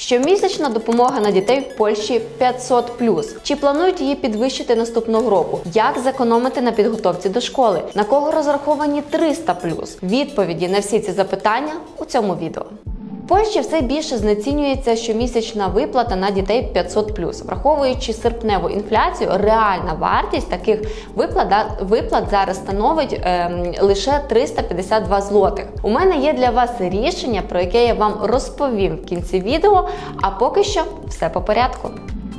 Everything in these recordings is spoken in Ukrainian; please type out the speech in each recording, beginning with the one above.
Щомісячна допомога на дітей в Польщі 500+. Чи планують її підвищити наступного року? Як зекономити на підготовці до школи? На кого розраховані 300+? Відповіді на всі ці запитання у цьому відео. Польщі все більше знецінюється щомісячна виплата на дітей 500+. Враховуючи серпневу інфляцію, реальна вартість таких виплат, виплат зараз становить е, лише 352 злотих. У мене є для вас рішення, про яке я вам розповім в кінці відео. А поки що все по порядку.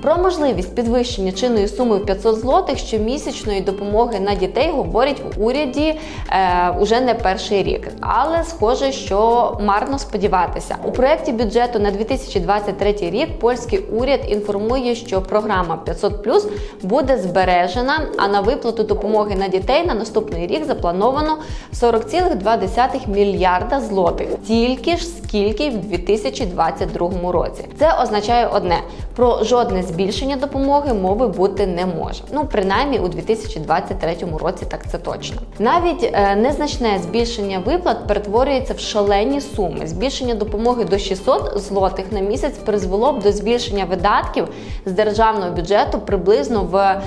Про можливість підвищення чинної суми в 500 злотих щомісячної допомоги на дітей говорять в уряді е, уже не перший рік, але схоже, що марно сподіватися. У проєкті бюджету на 2023 рік польський уряд інформує, що програма 500+, буде збережена, а на виплату допомоги на дітей на наступний рік заплановано 40,2 мільярда злотих, тільки ж скільки в 2022 році. Це означає одне: про жодне збільшення допомоги мови бути не може. Ну, принаймні у 2023 році так це точно. Навіть е, незначне збільшення виплат перетворюється в шалені суми. Збільшення допомоги до 600 злотих на місяць призвело б до збільшення видатків з державного бюджету приблизно в е,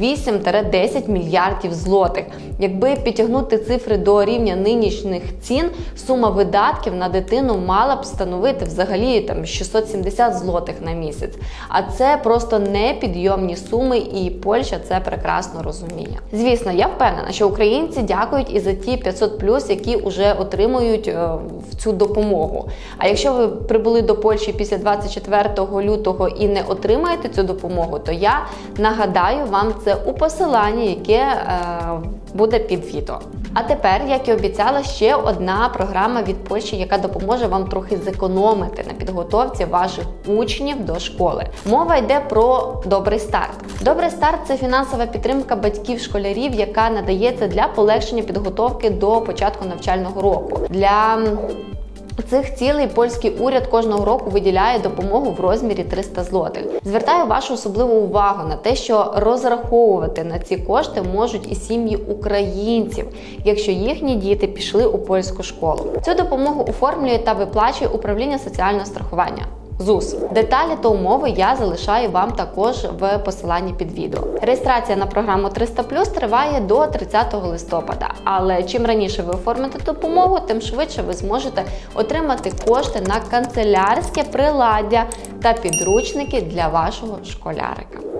8-10 мільярдів злотих. Якби підтягнути цифри до рівня нинішніх цін, сума видатків на дитину мала б становити взагалі там 670 злотих на місяць. А це просто непідйомні суми, і Польща це прекрасно розуміє. Звісно, я впевнена, що українці дякують і за ті 500 які вже отримують е, в цю допомогу. А якщо ви прибули до Польщі після 24 лютого і не отримаєте цю допомогу, то я нагадаю вам це у посиланні, яке е, буде під відео. А тепер, як і обіцяла, ще одна програма від Польщі, яка допоможе вам трохи зекономити на підготовці ваших учнів до школи. Мова йде про добрий старт. Добрий старт це фінансова підтримка батьків школярів, яка надається для полегшення підготовки до початку навчального року. Для Цих цілей польський уряд кожного року виділяє допомогу в розмірі 300 злотих. Звертаю вашу особливу увагу на те, що розраховувати на ці кошти можуть і сім'ї українців, якщо їхні діти пішли у польську школу. Цю допомогу оформлює та виплачує управління соціального страхування. ЗУС. Деталі та умови я залишаю вам також в посиланні під відео. Реєстрація на програму 300 триває до 30 листопада. Але чим раніше ви оформите допомогу, тим швидше ви зможете отримати кошти на канцелярське приладдя та підручники для вашого школярика.